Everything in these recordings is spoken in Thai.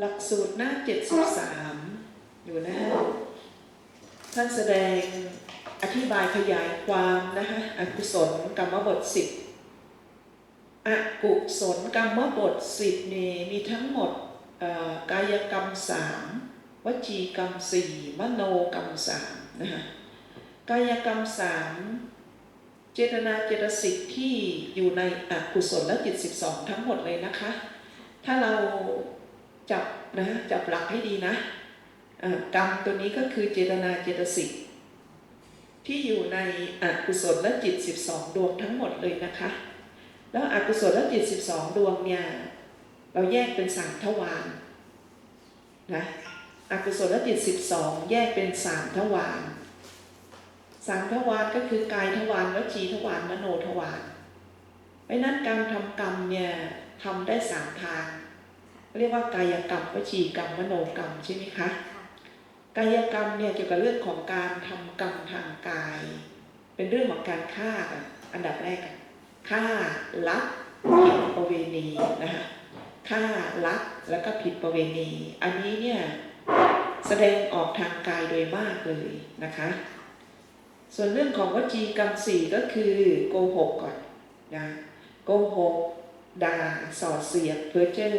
หลักสูตรหน้า 73 อยู่นะฮะท่านแสดงอธิบายขยายความนะฮะอกุศลกรรมบท 10อกุศลกรรมบท 10นี่มีทั้งหมดกายกรรม 3 วจีกรรม 4 มโนกรรม 3 นะฮะกายกรรม 3 เจตนาเจตสิกที่อยู่ในอกุศลและจิต 12 ทั้งหมดเลยนะคะ ถ้าเรา จับนะจับหลักให้ดีนะกรรมตัวนี้ก็คือเจตนาเจตสิกที่อยู่ในอกุศลและจิต 12 ดวงทั้งหมดเลยนะคะ แล้วอกุศลและจิต 12 ดวงเนี่ยเราแยกเป็นสามทวารนะอกุศลและจิต 12 แยกเป็นสามทวารสามทวารก็คือกายทวารวจีทวารมโนทวารเพราะนั้นการทำกรรมเนี่ยทำได้สามทาง เรียกว่ากายกรรมวจีกรรมมโนกรรมใช่ไหมคะกายกรรมเนี่ยเกี่ยวกับเรื่องของการทำกรรมทางกาย เป็นเรื่องของการฆ่ากันอันดับแรกฆ่าลักผิดประเวณีนะคะฆ่าลักแล้วก็ผิดประเวณี อันนี้เนี่ยแสดงออกทางกายโดยมากเลยนะคะ ส่วนเรื่องของวจีกรรมสี่ก็คือโกหกก่อนนะโกหกด่าส่อเสียดเพ้อเจ้อ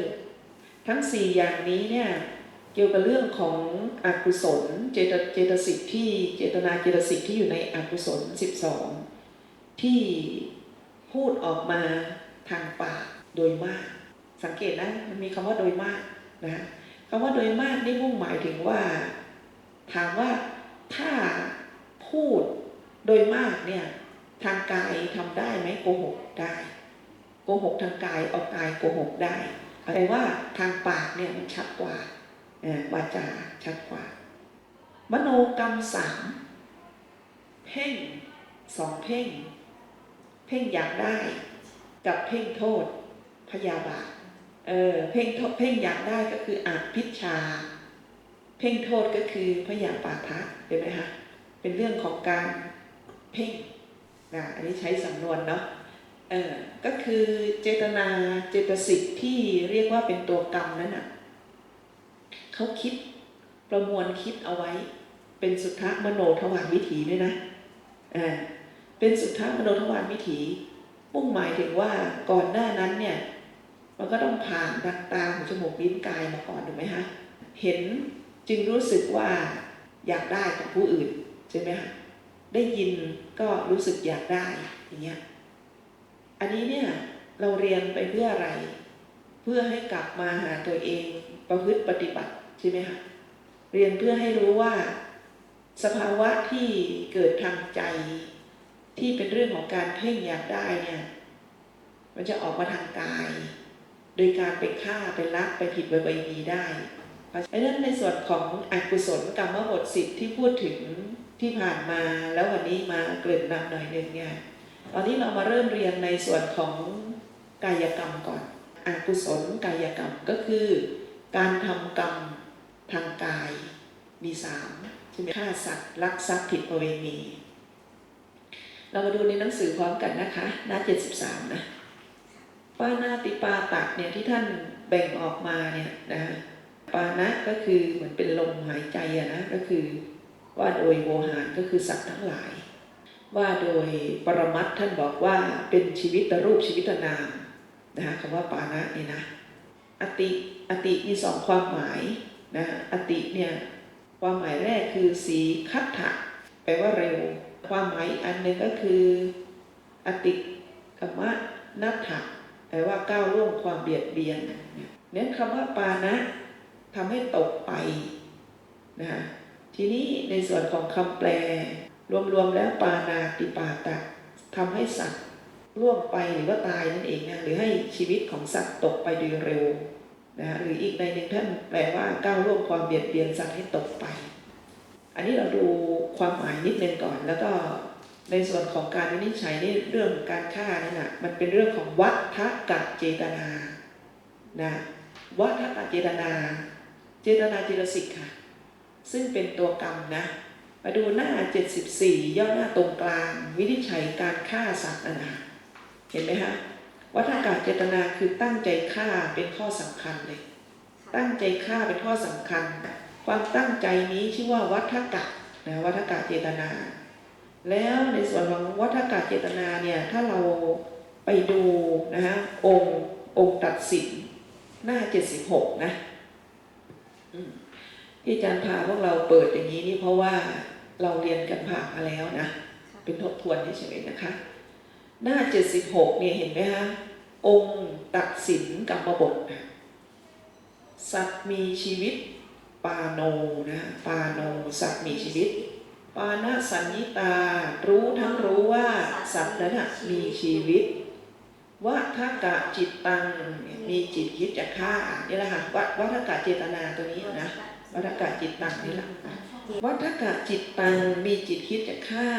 ทั้งสี่อย่างนี้เนี่ยเกี่ยวกับเรื่องของอกุศลเจตเจตสิกที่เจตนาเจตสิกที่อยู่ในอกุศล 12 ที่พูดออกมาทางปากโดยมาก สังเกตนะมันมีคำว่าโดยมากนะคำว่าโดยมากนี่มุ่งหมายถึงว่า ถามว่าถ้าพูดโดยมากเนี่ยทางกายทำได้ไหมโกหกได้โกหกทางกายเอากายโกหกได้ แต่ว่าทางปากเนี่ยมันชัดกว่าเอ่อวาจาชัดกว่า มโนกรรมสามเพ่งสองเพ่ง เพ่งอยากได้ กับเพ่งโทษ พยาบาทเออเพ่งเพ่งอยากได้ก็คืออาพิชชาเพ่งโทษก็คือพยาบาทะเห็นไหมคะเป็นเรื่องของการเพ่งนะอันนี้ใช้สำนวนเนาะ ก็คือเจตนาเจตสิกที่เรียกว่าเป็นตัวกรรมนั้นน่ะเขาคิดประมวลคิดเอาไว้ เป็นสุทธมโนทวารวิถีด้วยนะเป็นสุทธมโนทวารวิถีมุ่งหมายถึงว่าก่อนหน้านั้นเนี่ยมันก็ต้องผ่านดักตาหูจมูกลิ้นกายมาก่อนถูกไหมฮะเห็นจึงรู้สึกว่าอยากได้กับผู้อื่นใช่ไหมฮะได้ยินก็รู้สึกอยากได้อย่างเงี้ย อันนี้เนี่ยเราเรียนไปเพื่ออะไร เพื่อให้กลับมาหาตัวเองประพฤติปฏิบัติใช่ไหมคะเรียนเพื่อให้รู้ว่า สภาวะที่เกิดทางใจ ที่เป็นเรื่องของการเพ่งอยากได้เนี่ยมันจะออกมาทางกาย โดยการไปฆ่าไปลักไปผิดไปไปมีได้เพราะฉะนั้นในส่วนของอกุศลกรรมบทสิบที่พูดถึงที่ผ่านมาแล้ววันนี้มาเกริ่นนำหน่อยหนึ่งเนี่ย ตอนนี้เรามาเริ่มเรียนในส่วนของกายกรรมก่อนอกุศลกายกรรมก็คือ การทำกรรมทางกายมีสามใช่ไหมฆ่าสัตว์ลักทรัพย์ผิดประเวณีเรามาดูในหนังสือพร้อมกันนะคะ หน้า 73 นะปานาติปาตักเนี่ยที่ท่านแบ่งออกมาเนี่ยนะปานะก็คือเหมือนเป็นลมหายใจอะนะก็คือว่าโดยโวหารก็คือสัตว์ทั้งหลาย ว่าโดยปรมัตท่านบอกว่าเป็นชีวิตรูปชีวิตนามนะคะคำว่าปานะนี่นะอติอติมีสองความหมายนะอติเนี่ยความหมายแรกคือสีคัตถะแปลว่าเร็ว ความหมายอันหนึ่งก็คืออติกมะนัตถะแปลว่าก้าวล่วงความเบียดเบียนเนี่ยคำว่าปานะทำให้ตกไปนะทีนี้ในส่วนของคำแปล รวมๆแล้วปานาติปาตะทำให้สัตว์ล่วงไปหรือว่าตายนั่นเองนะหรือให้ชีวิตของสัตว์ตกไปโดยเร็วนะหรืออีกในหนึ่งท่านแปลว่าก้าวล่วงความเบียดเบียนสัตว์ให้ตกไป อันนี้เราดูความหมายนิดนึงก่อน แล้วก็ในส่วนของการวินิจฉัยในเรื่องการฆ่านั่นนะมันเป็นเรื่องของวัฏกะเจตนานะวัฏกะเจตนา เจตนาเจตสิกค่ะ ซึ่งเป็นตัวกรรมนะ มาดูหน้า 74 ย่อหน้าตรงกลาง วินิจฉัยการฆ่าสัตว์นะนะเห็นไหมฮะวัฏกาเจตนาคือตั้งใจฆ่าเป็นข้อสำคัญเลย ตั้งใจฆ่าเป็นข้อสำคัญ ความตั้งใจนี้ชื่อว่าวัฏกะนะวัฏกะเจตนา แล้วในส่วนของวัฏกะเจตนาเนี่ยถ้าเราไปดูนะฮะองค์องค์ตัดสินหน้า 76 นะ ที่อาจารย์พาพวกเราเปิดอย่างนี้นี่เพราะว่าเราเรียนกันผ่านมาแล้วนะ เป็นทบทวนเฉยๆนะคะ หน้า 76 เนี่ยเห็นไหมฮะองค์ตัดสินกรรมบทสัตว์มีชีวิตปาโนนะปาโนสัตว์มีชีวิต ปานาสัญญิตา รู้ทั้งรู้ว่าสัตว์นั้นน่ะมีชีวิตวัฏกะจิตตังมีจิตคิดจะฆ่านี่แหละค่ะวัวัฏกะเจตนาตัวนี้นะ วัฏกะจิตตังนี่แหละวัฏกะจิตตังมีจิตคิดจะฆ่า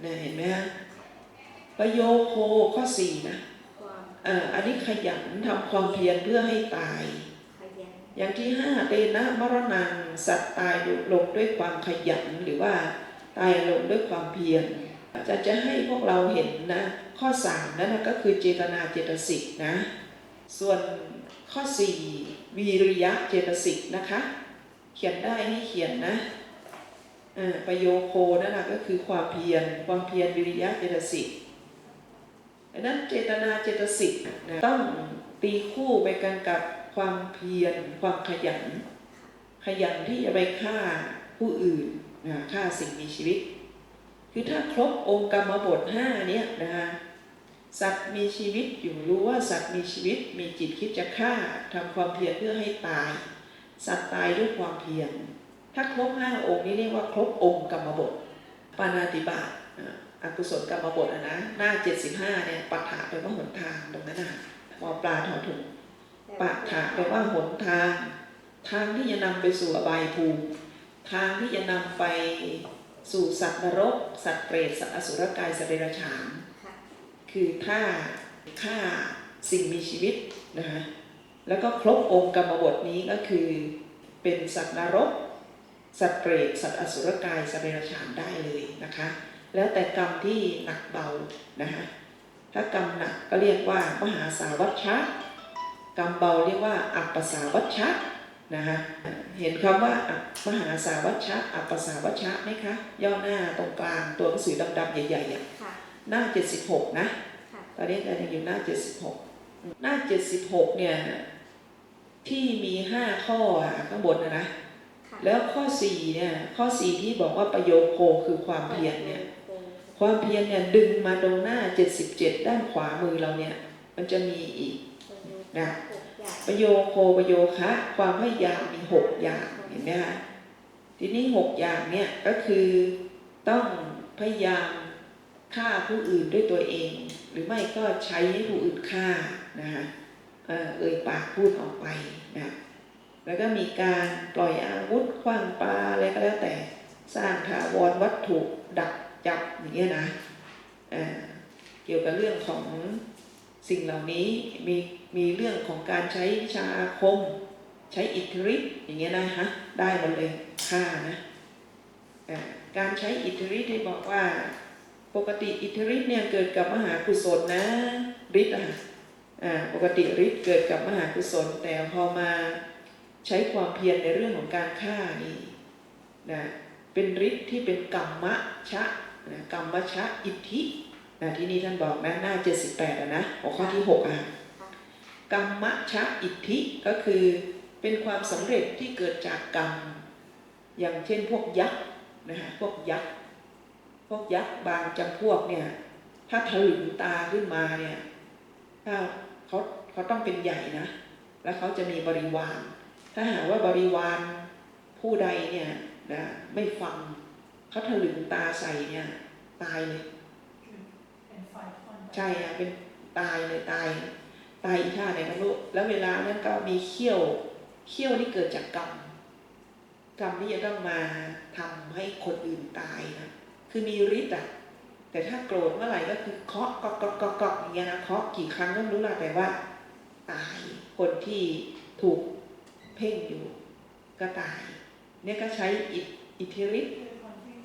เนี่ยเห็นไหมฮะประโยโคข้อสี่นะอ่ออันนี้ขยันทำความเพียรเพื่อให้ตาย อย่างที่ห้าเตนะมรณังสัตว์ตายลงด้วยความขยันหรือว่าตายลงด้วยความเพียรจะจะให้พวกเราเห็นนะ ข้อสามนั่นก็คือเจตนาเจตสิกนะ ส่วนข้อสี่วีริยะเจตสิกนะคะ เขียนได้ให้เขียนนะอ่อประโยโคนั่นนะก็คือความเพียรความเพียรวิริยะเจตสิกดังนั้นเจตนาเจตสิกนะต้องตีคู่ไปกันกับความเพียรความขยัน ขยันที่จะไปฆ่าผู้อื่นนะฆ่าสิ่งมีชีวิต คือถ้าครบองค์กรรมบทห้าเนี้ยนะคะสัตว์มีชีวิตอยู่รู้ว่าสัตว์มีชีวิตมีจิตคิดจะฆ่าทำความเพียรเพื่อให้ตาย สัตว์ตายด้วยความเพียรถ้าครบห้าองค์นี้เรียกว่าครบองค์กรรมบทปานาติบาตอะอกุศลกรรมบทอะนะ หน้า 75เนี่ยปัฏฐาแปลว่าหนทางตรงนั้นนะมอปลาถอถุงปัฏฐาแปลว่าหนทาง ทางที่จะนำไปสู่อบายภูมิ ทางที่จะนำไปสู่สัตว์นรก สัตว์เปรตสัตว์อสุรกายสัตว์เดรัจฉานค่ะคือฆ่าฆ่าสิ่งมีชีวิตนะคะ แล้วก็ครบองค์กรรมบทนี้ก็คือเป็นสัตว์นรก สัตว์เปรตสัตว์อสุรกาย สัตว์เดรัจฉานได้เลยนะคะ แล้วแต่กรรมที่หนักเบานะคะถ้ากรรมหนักก็เรียกว่ามหาสาวัชชะกรรมเบาเรียกว่า อัปปสาวัชชะนะคะเห็นคำว่าอัปมหาสาวัชชะอัปปสาวัชชะไหมคะย่อหน้าตรงกลางตัวหนังสือดำๆใหญ่ๆอะค่ะหน้า 76นะค่ะตอนนี้อาจารย์ยังอยู่หน้า 76 หน้า 76 เนี่ยที่มี5 ข้ออะข้างบนนะนะค่ะแล้วข้อ4เนี่ยข้อ4ที่บอกว่าประโยโคคือความเพียรเนี่ยโอ้ความเพียรเนี่ยดึงมาตรงหน้า77ด้านขวามือเราเนี่ย มันจะมีอีกนะหกอย่างประโยโคประโยคะ ความพยายามมี6อย่างเห็นไหมคะทีนี้6อย่างเนี่ยก็คือต้องพยายามฆ่าผู้อื่นด้วยตัวเอง หรือไม่ก็ใช้ให้ผู้อื่นฆ่านะคะเอ่อเอ่ยปากพูดออกไปนะ แล้วก็มีการปล่อยอาวุธขว้างปลาอะไรก็แล้วแต่สร้างถาวรวัตถุดักจับอย่างเงี้ยนะเเกี่ยวกับเรื่องของสิ่งเหล่านี้มีมีเรื่องของการใช้วิชาอาคม ใช้อิทธิฤทธิ์อย่างเงี้ยนะฮะได้หมดเลยฆ่านะการใช้อิทธิฤทธิ์ที่บอกว่าปกติอิทธิฤทธิ์เนี่ยเกิดกับมหากุศลนะฤทธิ์อะค่ะปกติฤทธิ์เกิดกับมหากุศลแต่พอมา ใช้ความเพียรในเรื่องของการฆ่านี่นะเป็นฤทธิ์ที่เป็นกรรมะชะนะกรรมชะอิทธินะที่นี่ท่านบอกนะหน้า 78นะหัวข้อที่6อะกรรมชะอิทธิก็คือเป็นความสำเร็จที่เกิดจากกรรม อย่างเช่นพวกยักษ์นะคะพวกยักษ์พวกยักษ์บางจำพวกเนี่ยถ้าถลึงตาขึ้นมาเนี่ยถ้าเขาเขาต้องเป็นใหญ่นะ แล้วเขาจะมีบริวาร ถ้าหากว่าบริวารผู้ใดเนี่ยนะไม่ฟังเขาถลึงตาใส่เนี่ยตายเลยเป็นไฟควันใช่อะเป็นตายเลยตาย ตายอีท่าไหนไม่รู้แล้วเวลานั้นก็มีเขี้ยวเขี้ยวที่เกิดจากกรรมกรรมที่จะต้องมาทำให้คนอื่นตายนะคือมีฤทธิ์อะแต่ถ้าโกรธเมื่อไหร่ก็คือเคาะกอกกอกกอกกอกอย่างเงี้ยนะเคาะกี่ครั้งก็ไม่รู้ละแต่ว่า ตายคนที่ถูก เพ่งอยู่ก็ตาย เนี่ยก็ใช้อิทอิทธิฤทธิ์คือคนที่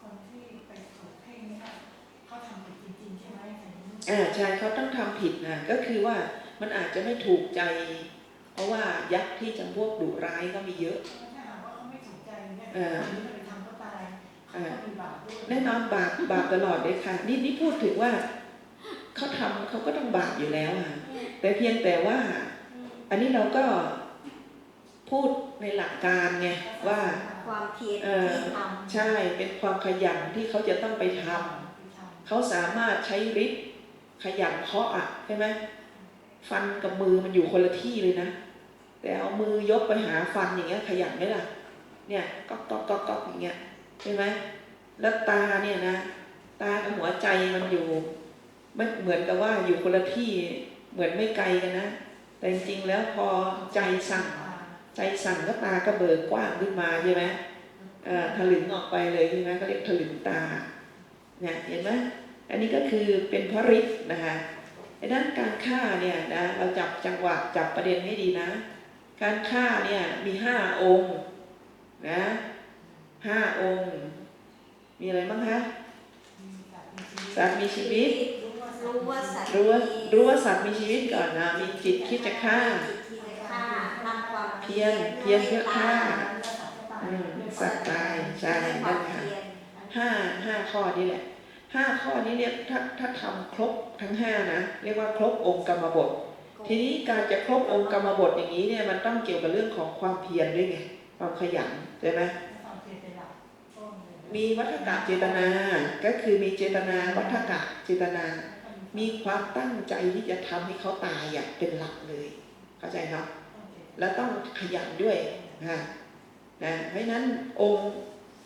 คนที่ไปถูกเพ่งเนี่ยเขาทำผิดจริงๆใช่ไหมแต่นี่อ่าใช่เขาต้องทำผิดนะก็คือว่ามันอาจจะไม่ถูกใจ เพราะว่ายักษ์ที่จำพวกดุร้ายก็มีเยอะถ้าหากว่าเขาไม่สนใจเนี่ยเออคนที่จะไปทำเขาตายเขาก็มีบาปด้วยแน่นอนบาปบาปตลอดเลยค่ะ นี่นี่พูดถึงว่าเขาทำเขาก็ต้องบาปอยู่แล้วอะแต่เพียงแต่ว่า อันนี้เราก็ พูดในหลักการไงว่าความเพียรเออที่ทำใช่เป็นความขยันที่เขาจะต้องไปทำเขาสามารถใช้ฤทธิ์ขยันเคาะอะใช่ไหมฟันกับมือมันอยู่คนละที่เลยนะ แต่เอามือยกไปหาฟันอย่างเงี้ยขยันไหมล่ะ เนี่ยก๊อกก๊อกก๊อกก๊อกอย่างเงี้ยใช่ไหมแล้วตาเนี่ยนะ ตากับหัวใจมันอยู่ไม่เหมือนกับว่าอยู่คนละที่เหมือนไม่ไกลกันนะ แต่จริงๆแล้วพอใจสั่ง ใจสั่งก็ตาก็เบิกกว้างขึ้นมาใช่ไหมเอ่อถลึงออกไปเลยใช่ไหมก็เรียกถลึงตาเนี่ยเห็นไหมอันนี้ก็คือเป็นพระฤทธิ์นะคะไอ้ด้านการฆ่าเนี่ยนะเราจับจังหวะจับประเด็นให้ดีนะ การฆ่าเนี่ยมีห้าองค์นะห้าองค์ มีอะไรบ้างคะสัตว์มีชีวิต รู้ว่าสัตว์รู้ว่ารู้ว่าสัตว์มีชีวิตก่อนนะมีจิตคิดจะฆ่าจิตที่จะฆ่าทำความ เพียรเพียรเพื่อฆ่าอืมสัตว์ตายใช่คนั่วามนค่ะเพียรห้าห้าข้อนี้แหละห้าข้อนี้เนี่ยถ้าถ้าทำครบทั้งห้านะเรียกว่าครบองค์กรรมบท ทีนี้การจะครบองค์กรรมบทอย่างนี้เนี่ยมันต้องเกี่ยวกับเรื่องของความเพียรด้วยไงความขยันใช่ไหมมีวัฏกะเจตนา ก็คือมีเจตนาวัฏกะเจตนา มีความตั้งใจที่จะทำให้เขาตายอย่างเป็นหลักเลย เข้าใจเนาะ แล้วต้องขยันด้วยนะนะเพราะฉะนั้นองค์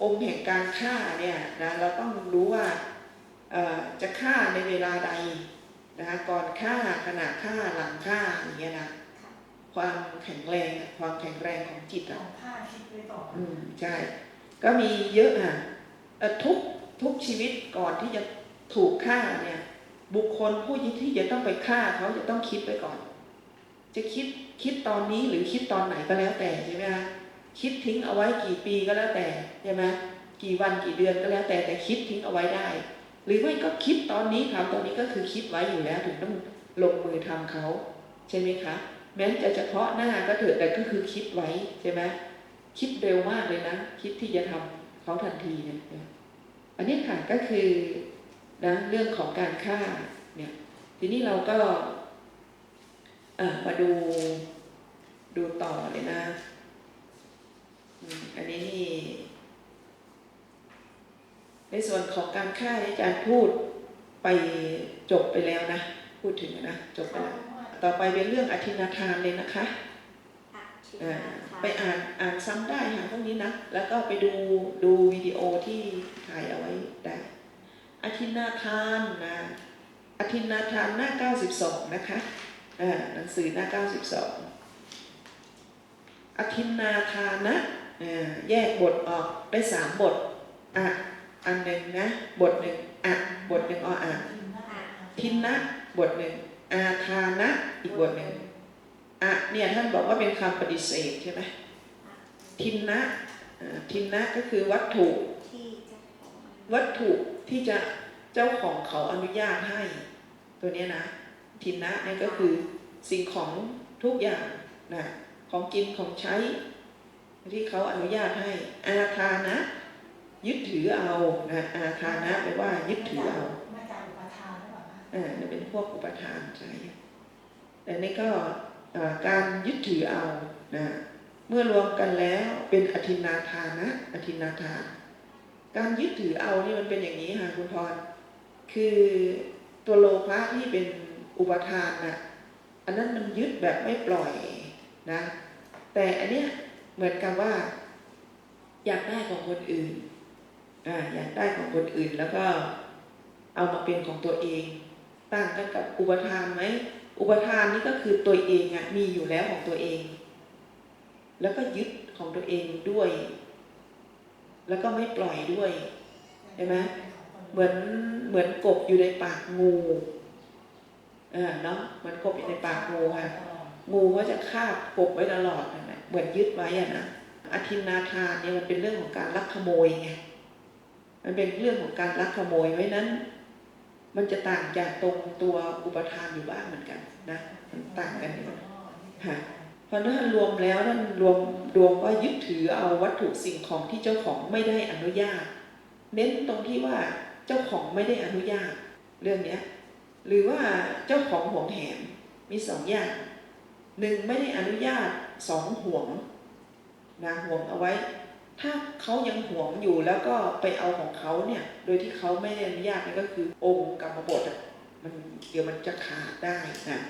องค์แห่งการฆ่าเนี่ยนะเราต้องรู้ว่าเอ่อจะฆ่าในเวลาใดนะคะก่อนฆ่าขณะฆ่าหลังฆ่าอย่างเงี้ยนะความแข็งแรงความแข็งแรงของจิตขอะองข้าคิดไว้ต่ออืมใช่ก็มีเยอะอะเอ่อทุกทุกชีวิตก่อนที่จะถูกฆ่าเนี่ย บุคคลผู้ที่จะต้องไปฆ่าเขาจะต้องคิดไว้ก่อน จะคิดคิดตอนนี้หรือคิดตอนไหนก็แล้วแต่ใช่ไหมคะคิดทิ้งเอาไว้กี่ปีก็แล้วแต่ใช่ไหมกี่วันกี่เดือนก็แล้วแต่แต่คิดทิ้งเอาไว้ได้ หรือไม่ก็คิดตอนนี้ทำตอนนี้ก็คือคิดไว้อยู่แล้วถึงต้องลงมือทำเขาใช่ไหมคะแม้จะเฉพาะหน้าก็เถอะแต่ก็คือคิดไว้ใช่ไหมคิดเร็วมากเลยนะ คิดที่จะทำเขาทันทีเนี่ยอันนี้ค่ะก็คือนะเรื่องของการฆ่าเนี่ยทีนี้เราก็ มาดูดูต่อเลยนะอืมอันนี้นี่ในส่วนของการฆ่าที่อาจารย์พูดไปจบไปแล้วนะ พูดถึงนะจบไปแล้ว ต่อไปเป็นเรื่องอธินาทานเลยนะคะอธิเอ่อนาทานไปอ่านอ่านซ้ำได้ค่ะพวกนี้นะ แล้วก็ไปดูดูวิดีโอที่ถ่ายเอาไว้ได้อธินาทานนะอธินาทานหน้า 92 นะคะอ่า หนังสือหน้า 92อธินาทานะอ่าแยกบทออกได้สามบทอะอันหนึ่งนะ บทหนึ่งอะบทหนึ่งออ่านทินนะ บทหนึ่งอาทานะ อีกบทหนึ่งอะเนี่ยท่านบอกว่าเป็นคำปฏิเสธใช่ไหมทินนะอ่าทินนะก็คือวัตถุที่เจ้าของวัตถุที่จะเจ้าของเขาอนุญาตให้ ตัวเนี้ยนะ ทินนะเนี่ยก็คือสิ่งของทุกอย่างนะของกินของใช้ ที่เขาอนุญาตให้อาทานะ ยึดถือเอานะอาทานะแปลว่ายึดถือเอามาจากอุปทานหรือเปล่าคะอ่านี่เป็นพวกอุปทานใช่แต่นี่ก็อ่าการยึดถือเอานะเมื่อรวมกันแล้วเป็นอธินาทานะอธินาทานการยึดถือเอานี่มันเป็นอย่างนี้ค่ะคุณพรคือตัวโลภะที่เป็น อุปทานน่ะอันนั้นมันยึดแบบไม่ปล่อยนะ แต่อันเนี้ยเหมือนกับว่า อยากได้ของคนอื่นอ่าอยากได้ของคนอื่นแล้วก็เอามาเป็นของตัวเอง ต่างกันกับอุปทานไหมอุปทานนี่ก็คือตัวเองอะมีอยู่แล้วของตัวเอง แล้วก็ยึดของตัวเองด้วย แล้วก็ไม่ปล่อยด้วยเห็นไหมเหมือนเหมือนกบอยู่ในปากงู ออเนาะเหมือนกบอยู่ในปากงูค่ะ งูก็จะคาบกบไว้ตลอดนั่นแหละเหมือนยึดไว้อะนะอธินาทานเนี่ยมันเป็นเรื่องของการลักขโมยไงมันเป็นเรื่องของการลักขโมยไว้นั้น มันจะต่างจากตรงตัวอุปทานอยู่บ้างเหมือนกันนะมันต่างกันอยู่ค่ะเพราะท่านรวมแล้วท่านรวมรวมว่ายึดถือเอาวัตถุสิ่งของที่เจ้าของไม่ได้อนุญาต เน้นตรงที่ว่าเจ้าของไม่ได้อนุญาต เรื่องเนี้ย หรือว่าเจ้าของห่วงแหนมีสองอย่างหนึ่งไม่ได้อนุญาตสองห่วงนะห่วงเอาไว้ ถ้าเขายังห่วงอยู่แล้วก็ไปเอาของเขาเนี่ย โดยที่เขาไม่ได้อนุญาตนี่ก็คือองค์กรรมบทมันเดี๋ยวมันจะขาดได้นะ